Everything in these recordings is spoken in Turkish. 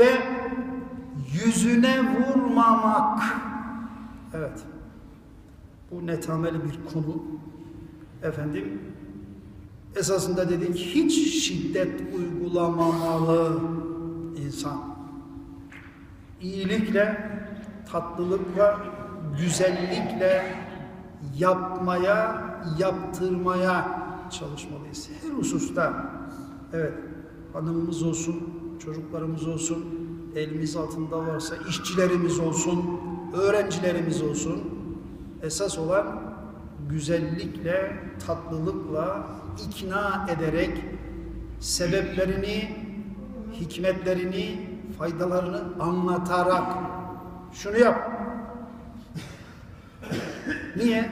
ve yüzüne vurmamak. Evet. Bu netameli bir konu. Efendim esasında dedik hiç şiddet uygulamamalı insan. İyilikle, tatlılıkla, güzellikle yapmaya, yaptırmaya çalışmalıyız. Her hususta evet hanımımız olsun, çocuklarımız olsun, elimiz altında varsa işçilerimiz olsun, öğrencilerimiz olsun. Esas olan güzellikle, tatlılıkla ikna ederek sebeplerini, hikmetlerini, faydalarını anlatarak şunu yap. Niye?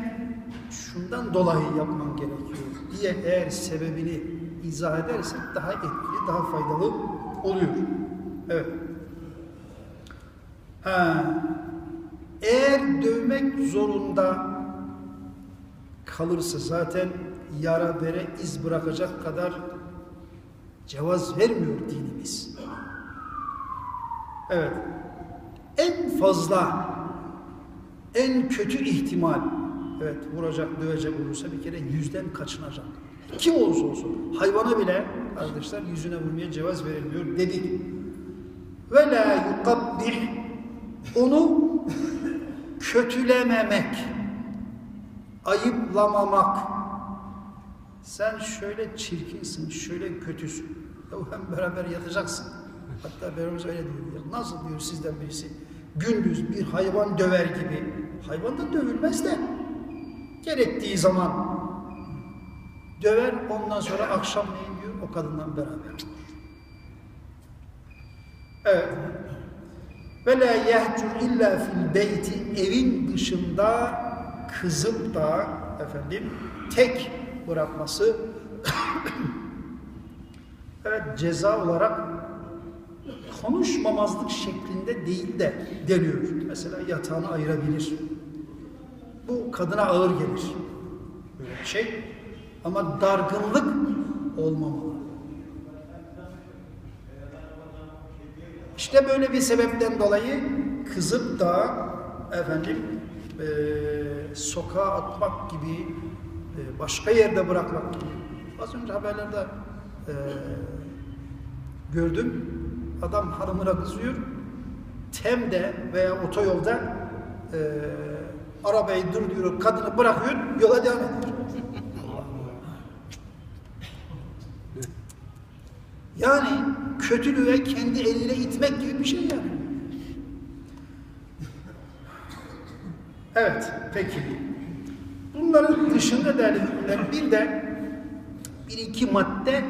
Şundan dolayı yapman gerekiyor diye eğer sebebini izah edersek daha etkili, daha faydalı oluyor. Evet. Ha. Eğer dövmek zorunda kalırsa zaten yara bere iz bırakacak kadar cevaz vermiyor dinimiz. Evet. En fazla en kötü ihtimal evet vuracak, dövecek olursa bir kere yüzden kaçınacak. Kim olursa olsun. Hayvana bile arkadaşlar yüzüne vurmaya cevaz verilmiyor dedik. Ve la yukabbih onu kötülememek, ayıplamamak. Sen şöyle çirkinsin, şöyle kötüsün. Ya hem beraber yatacaksın. Hatta Peygamberimiz öyle diyor. Nasıl diyor sizden birisi gündüz bir hayvan döver gibi. Hayvan da dövülmez de gerektiği zaman döver ondan sonra akşamleyin diyor o kadından beraber olur. Evet. Ve la yehcur illa fil beyti evin dışında kızıp da efendim tek bırakması evet ceza olarak konuşmamazlık şeklinde değil de deniyor. Mesela yatağını ayırabilir. Bu kadına ağır gelir. Böyle bir şey. Ama dargınlık olmamalı. İşte böyle bir sebepten dolayı kızıp da efendim e, sokağa atmak gibi e, başka yerde bırakmak gibi. Az önce haberlerde e, gördüm. Adam hanımına kızıyor. Tem'de veya otoyolda e, arabayı durduruyor, kadını bırakıyor, yola devam ediyor. Yani kötülüğe kendi eliyle itmek gibi bir şey yani. Evet, peki. Bunların dışında değerli bir de bir iki madde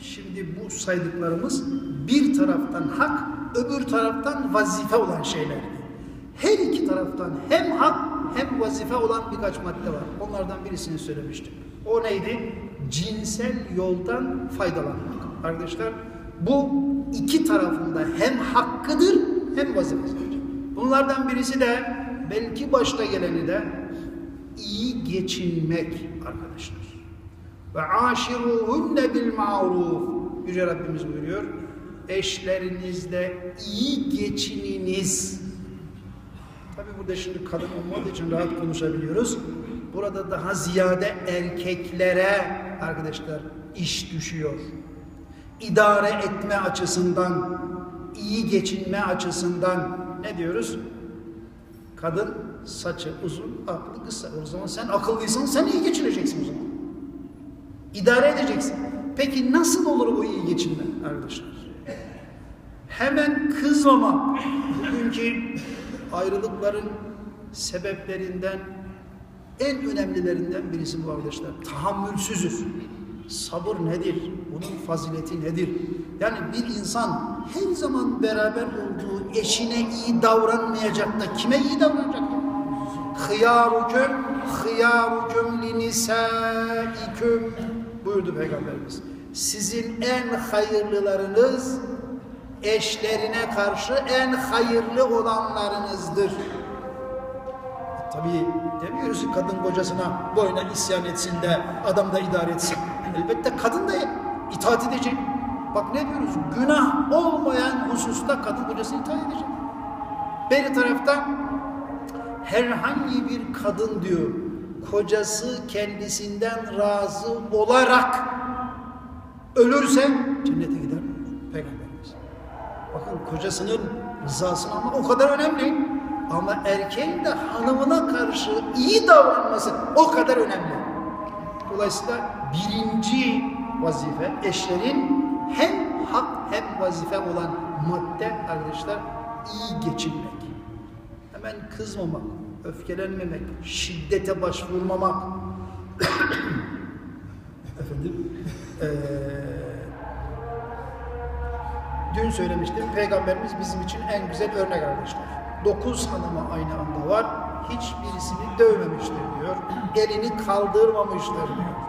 şimdi bu saydıklarımız bir taraftan hak, öbür taraftan vazife olan şeylerdi. Her iki taraftan hem hak hem vazife olan birkaç madde var. Onlardan birisini söylemiştim. O neydi? Cinsel yoldan faydalanmak. Arkadaşlar bu iki tarafında hem hakkıdır hem vazifesidir. Bunlardan birisi de belki başta geleni de iyi geçinmek arkadaşlar. Ve aşiruhunne bil ma'ruf. Yüce Rabbimiz buyuruyor. Eşlerinizle iyi geçininiz. Tabi burada şimdi kadın olmadığı için rahat konuşabiliyoruz. Burada daha ziyade erkeklere arkadaşlar iş düşüyor. İdare etme açısından, iyi geçinme açısından ne diyoruz? Kadın saçı uzun, aklı kısa. O zaman sen akıllıysan sen iyi geçineceksin o zaman. İdare edeceksin. Peki nasıl olur bu iyi geçinme arkadaşlar? Hemen kızmamak. Bugünkü ayrılıkların sebeplerinden en önemlilerinden birisi bu arkadaşlar. Tahammülsüzüz. Sabır nedir? Bunun fazileti nedir? Yani bir insan her zaman beraber olduğu eşine iyi davranmayacak da kime iyi davranacak? Hıyarukum hıyarukum linisâiküm buyurdu Peygamberimiz. Sizin en hayırlılarınız eşlerine karşı en hayırlı olanlarınızdır. Tabii demiyoruz ki kadın kocasına boyuna isyan etsin de adam da idare etsin. Elbette kadın da itaat edecek. Bak ne diyoruz? Günah olmayan hususta kadın kocasını itaat edecek. Bir tarafta herhangi bir kadın diyor kocası kendisinden razı olarak ölürse cennete gider Peygamberimiz. Bakın kocasının rızasını almak o kadar önemli. Ama erkeğin de hanımına karşı iyi davranması o kadar önemli. Dolayısıyla birinci vazife eşlerin hem hak hem vazife olan madde arkadaşlar iyi geçinmek. Hemen kızmamak, öfkelenmemek, şiddete başvurmamak. Efendim, eee, dün söylemiştim, Peygamberimiz bizim için en güzel örnek arkadaşlar. Dokuz hanımı aynı anda var, hiçbirisini dövmemiştir diyor, elini kaldırmamıştır diyor.